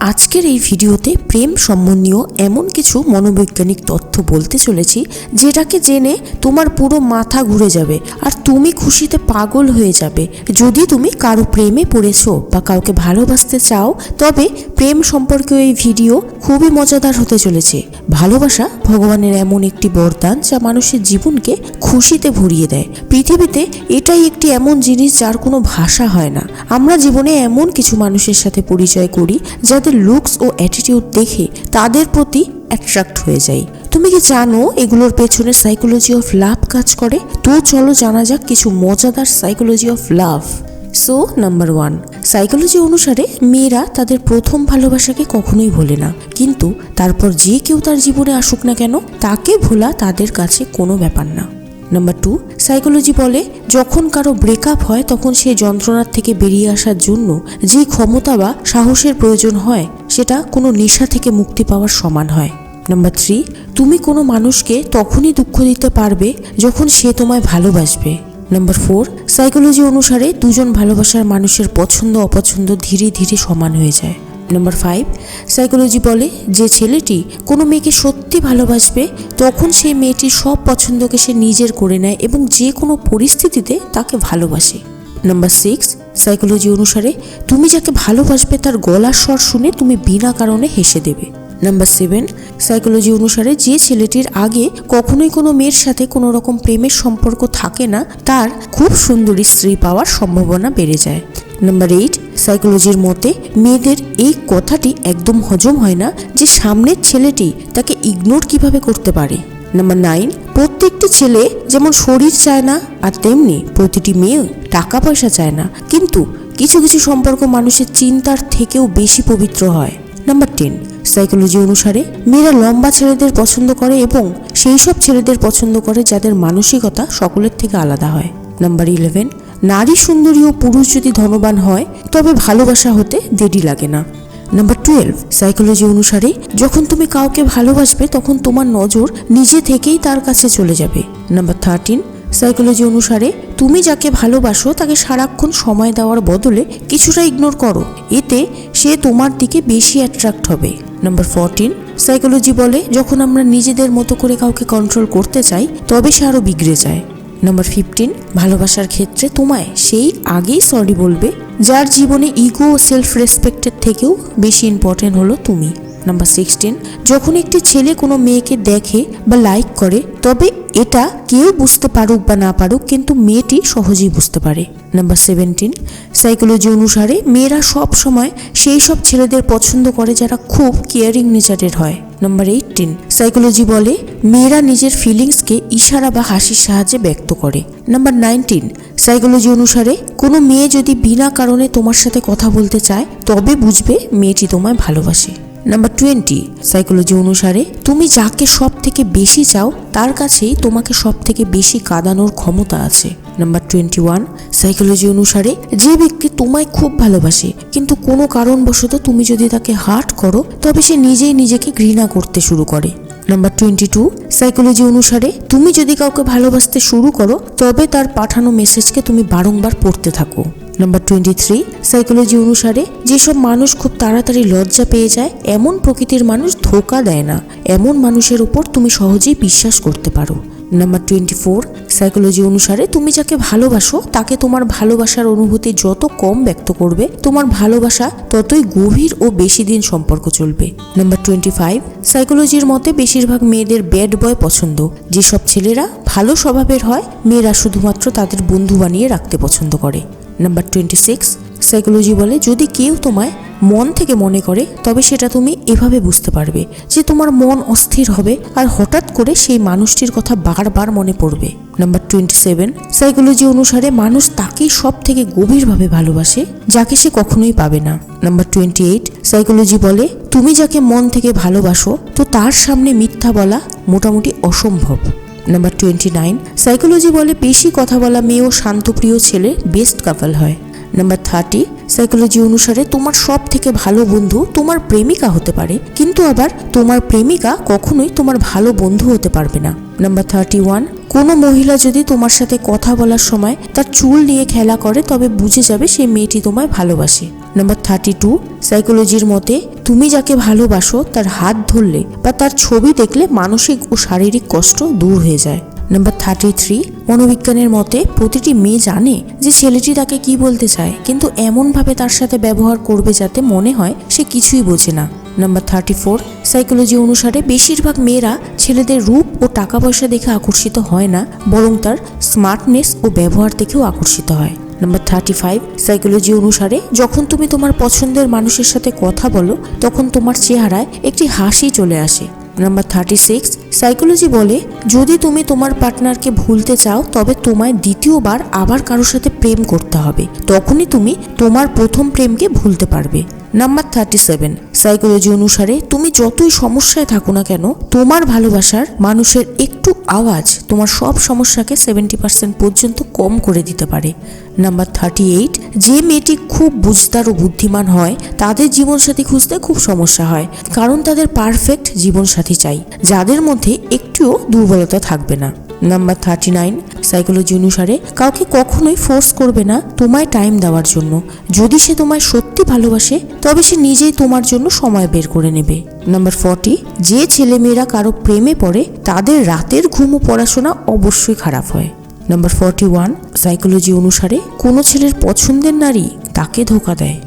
আজকের এই ভিডিওতে প্রেম সম্বন্ধীয় এমন কিছু মনোবৈজ্ঞানিক তথ্য বলতে চলেছি, যেটাকে জেনে তোমার পুরো মাথা ঘুরে যাবে আর তুমি খুশিতে পাগল হয়ে যাবে। যদি তুমি কারও প্রেমে পড়েছো বা কাউকে ভালোবাসতে চাও, তবে প্রেম সম্পর্কে এই ভিডিও খুবই মজাদার হতে চলেছে। ভালোবাসা ভগবানের এমন একটি বরদান যা মানুষের জীবনকে খুশিতে ভরিয়ে দেয়। পৃথিবীতে এটাই একটি এমন জিনিস যার কোনো ভাষা হয় না। আমরা জীবনে এমন কিছু মানুষের সাথে পরিচয় করি যাদের লুকস ও অ্যাটিটিউড দেখে তাদের প্রতি অ্যাট্রাক্ট হয়ে যাই তুমি কি জানো এগুলোর পেছনে সাইকোলজি অফ লাভ কাজ করে? তো চলো জানা যাক কিছু মজাদার psychology of love so number one psychology অনুসারে মেয়েরা তাদের প্রথম ভালোবাসাকে কখনোই ভোলে না। কিন্তু তারপর যে কেউ তার জীবনে আসুক না কেন, তাকে ভোলা তাদের কাছে কোনো ব্যাপার না। নাম্বার টু সাইকোলজি বলে, যখন কারও ব্রেকআপ হয়, তখন সেই যন্ত্রণার থেকে বেরিয়ে আসার জন্য যে ক্ষমতা বা সাহসের প্রয়োজন হয়, সেটা কোনো নেশা থেকে মুক্তি পাওয়ার সমান হয়। নাম্বার থ্রি তুমি কোনো মানুষকে তখনই দুঃখ দিতে পারবে যখন সে তোমায় ভালোবাসবে। নাম্বার ফোর সাইকোলজি অনুসারে দুজন ভালোবাসার মানুষের পছন্দ অপছন্দ ধীরে ধীরে সমান হয়ে যায়। নাম্বার ফাইভ সাইকোলজি বলে যে ছেলেটি কোনো মেয়েকে সত্যি ভালোবাসবে, তখন সেই মেয়েটির সব পছন্দকে সে নিজের করে নেয় এবং যে কোনো পরিস্থিতিতে তাকে ভালোবাসে। নাম্বার সিক্স সাইকোলজি অনুসারে তুমি যাকে ভালোবাসবে তার গলার স্বর শুনে তুমি বিনা কারণে হেসে দেবে। নাম্বার সেভেন সাইকোলজি অনুসারে যে ছেলেটির আগে কখনোই কোনো মেয়ের সাথে কোনো রকম প্রেমের সম্পর্ক থাকে না, তার খুব সুন্দরী স্ত্রী পাওয়ার সম্ভাবনা বেড়ে যায়। নাম্বার এইট সাইকোলজির মতে, মেয়েদের এই কথাটি একদম হজম হয় না যে সামনের ছেলেটি তাকে ইগনোর কীভাবে করতে পারে। নাম্বার নাইন প্রত্যেকটি ছেলে যেমন শরীর চায় না, আর তেমনি প্রতিটি মেয়ে টাকা পয়সা চায় না। কিন্তু কিছু কিছু সম্পর্ক মানুষের চিন্তার থেকেও বেশি পবিত্র হয়। নাম্বার টেন সাইকোলজি অনুসারে মেয়েরা লম্বা ছেলেদের পছন্দ করে এবং সেই সব ছেলেদের পছন্দ করে যাদের মানসিকতা সকলের থেকে আলাদা হয়। নাম্বার ইলেভেন নারী সুন্দরী ও পুরুষ যদি ধনবান হয়, তবে ভালোবাসা হতে দেরি লাগে না। নাম্বার টুয়েলভ সাইকোলজি অনুসারে, যখন তুমি কাউকে ভালোবাসবে, তখন তোমার নজর নিজে থেকেই তার কাছে চলে যাবে। নাম্বার থার্টিন সাইকোলজি অনুসারে, তুমি যাকে ভালোবাসো, তাকে সারাক্ষণ সময় দেওয়ার বদলে কিছুটা ইগনোর করো। এতে সে তোমার দিকে বেশি অ্যাট্রাক্ট হবে। নাম্বার ফোরটিন সাইকোলজি বলে, যখন আমরা নিজেদের মতো করে কাউকে কন্ট্রোল করতে চাই, তবে সে আরও বিগড়ে যায়। নাম্বার ফিফটিন ভালোবাসার ক্ষেত্রে তোমায় সেই আগেই সরি বলবে, যার জীবনে ইগো সেলফ রেসপেক্টের থেকেও বেশি ইম্পর্টেন্ট হলো তুমি। নাম্বার সিক্সটিন যখন একটি ছেলে কোনো মেয়েকে দেখে বা লাইক করে, তবে এটা কেউ বুঝতে পারুক বা না পারুক, কিন্তু মেয়েটি সহজেই বুঝতে পারে। নাম্বার সেভেন্টিন সাইকোলজি অনুসারে মেয়েরা সব সময় সেই সব ছেলেদের পছন্দ করে যারা খুব কেয়ারিং নেচারের হয়। নাম্বার এইটিন সাইকোলজি বলে মেয়েরা নিজের ফিলিংসকে ইশারা বা হাসির সাহায্যে ব্যক্ত করে। নাম্বার নাইনটিন সাইকোলজি অনুসারে কোনো মেয়ে যদি বিনা কারণে তোমার সাথে কথা বলতে চায়, তবে বুঝবে মেয়েটি তোমায় ভালোবাসে। নাম্বার টোয়েন্টি সাইকোলজি অনুসারে তুমি যাকে সব থেকে বেশি চাও, তার কাছেই তোমাকে সব থেকে বেশি কাঁদানোর ক্ষমতা আছে। নাম্বার টোয়েন্টি ওয়ান সাইকোলজি অনুসারে যে ব্যক্তি তোমায় খুব ভালোবাসে, কিন্তু কোনো কারণবশত তুমি যদি তাকে হার্ট করো, তবে সে নিজেই নিজেকে ঘৃণা করতে শুরু করে। নাম্বার টোয়েন্টি টু সাইকোলজি অনুসারে তুমি যদি কাউকে ভালোবাসতে শুরু করো, তবে তার পাঠানো মেসেজকে তুমি বারংবার পড়তে থাকো। নাম্বার টোয়েন্টি থ্রি সাইকোলজি অনুসারে যেসব মানুষ খুব তাড়াতাড়ি লজ্জা পেয়ে যায়, এমন প্রকৃতির মানুষ ধোকা দেয় না। এমন মানুষের উপর তুমি সহজেই বিশ্বাস করতে পারো। নাম্বার টোয়েন্টি ফোর সাইকোলজি অনুসারে তুমি যাকে ভালোবাসো, তাকে তোমার ভালোবাসার অনুভূতি যত কম ব্যক্ত করবে, তোমার ভালোবাসা ততই গভীর ও বেশি দিন সম্পর্ক চলবে। নাম্বার টোয়েন্টি ফাইভ সাইকোলজির মতে বেশিরভাগ মেয়েদের ব্যাড বয় পছন্দ। যেসব ছেলেরা ভালো স্বভাবের হয়, মেয়েরা শুধুমাত্র তাদের বন্ধু বানিয়ে রাখতে পছন্দ করে। নাম্বার টোয়েন্টি সিক্স সাইকোলজি বলে, যদি কেউ তোমায় মন থেকে মনে করে, তবে সেটা তুমি এভাবে বুঝতে পারবে যে তোমার মন অস্থির হবে আর হঠাৎ করে সেই মানুষটির কথা বারবার মনে পড়বে। নাম্বার টোয়েন্টি সেভেন সাইকোলজি অনুসারে মানুষ তাকেই সব থেকে গভীরভাবে ভালোবাসে, যাকে সে কখনোই পাবে না। নাম্বার টোয়েন্টি এইট সাইকোলজি বলে, তুমি যাকে মন থেকে ভালোবাসো, তো তার সামনে মিথ্যা বলা মোটামুটি অসম্ভব। নাম্বার টোয়েন্টি নাইন সাইকোলজি বলে, বেশি কথা বলা মেয়ে ও শান্তপ্রিয় ছেলে বেস্ট কাপল হয়। নাম্বার থার্টি সাইকোলজি অনুসারে তোমার সব থেকে ভালো বন্ধু তোমার প্রেমিকা হতে পারে। কিন্তু আবার তোমার প্রেমিকা কখনোই তোমার ভালো বন্ধু হতে পারবে না। নাম্বার থার্টি ওয়ান কোনো মহিলা যদি তোমার সাথে কথা বলার সময় তার চুল নিয়ে খেলা করে, তবে বুঝে যাবে সেই মেয়েটি তোমায় ভালোবাসে। নাম্বার থার্টি টু সাইকোলজির মতে তুমি যাকে ভালোবাসো তার হাত ধরলে বা তার ছবি দেখলে মানসিক ও শারীরিক কষ্ট দূর হয়ে যায়। নাম্বার থার্টি থ্রি মনোবিজ্ঞানের মতে প্রতিটি মেয়ে জানে যে ছেলেটি তাকে কি বলতে চায়, কিন্তু এমনভাবে তার সাথে ব্যবহার করবে যাতে মনে হয় সে কিছুই বোঝে না। নাম্বার থার্টি ফোর সাইকোলজি অনুসারে বেশিরভাগ মেয়েরা ছেলেদের রূপ ও টাকা পয়সা দেখে আকর্ষিত হয় না, বরং তার স্মার্টনেস ও ব্যবহার দেখেও আকর্ষিত হয়। নাম্বার থার্টি ফাইভ সাইকোলজি অনুসারে যখন তুমি তোমার পছন্দের মানুষের সাথে কথা বলো, তখন তোমার চেহারায় একটি হাসি চলে আসে। নাম্বার থার্টি সিক্স সাইকোলজি বলে, যদি তুমি তোমার পার্টনারকে ভুলতে চাও, তবে তোমায় দ্বিতীয়বার আবার কারোর সাথে প্রেম করতে হবে। তখনই তুমি তোমার প্রথম প্রেমকে ভুলতে পারবে। নাম্বার থার্টি সেভেন সাইকোলজি অনুসারে তুমি যতই সমস্যায় থাকো না কেন, তোমার ভালোবাসার মানুষের একটু আওয়াজ তোমার সব সমস্যাকে সেভেন্টি পার্সেন্ট পর্যন্ত কম করে দিতে পারে। নাম্বার থার্টি এইট যে মেয়েটি খুব বুঝদার ও বুদ্ধিমান হয়, তাদের জীবনসাথী খুঁজতে খুব সমস্যা হয়, কারণ তাদের পারফেক্ট জীবনসাথী চাই, যাদের মধ্যে একটুও দুর্বলতা থাকবে না। নাম্বার থার্টি নাইন সাইকোলজি অনুসারে কাউকে কখনোই ফোর্স করবে না তোমায় টাইম দেওয়ার জন্য। যদি সে তোমায় সত্যি ভালোবাসে, তবে সে নিজেই তোমার জন্য সময় বের করে নেবে। নাম্বার ফর্টি যে ছেলেমেয়েরা কারও প্রেমে পড়ে, তাদের রাতের ঘুম ও পড়াশোনা অবশ্যই খারাপ হয়। নাম্বার ফর্টি ওয়ান সাইকোলজি অনুসারে কোনো ছেলের পছন্দের নারী তাকে ধোকা দেয়।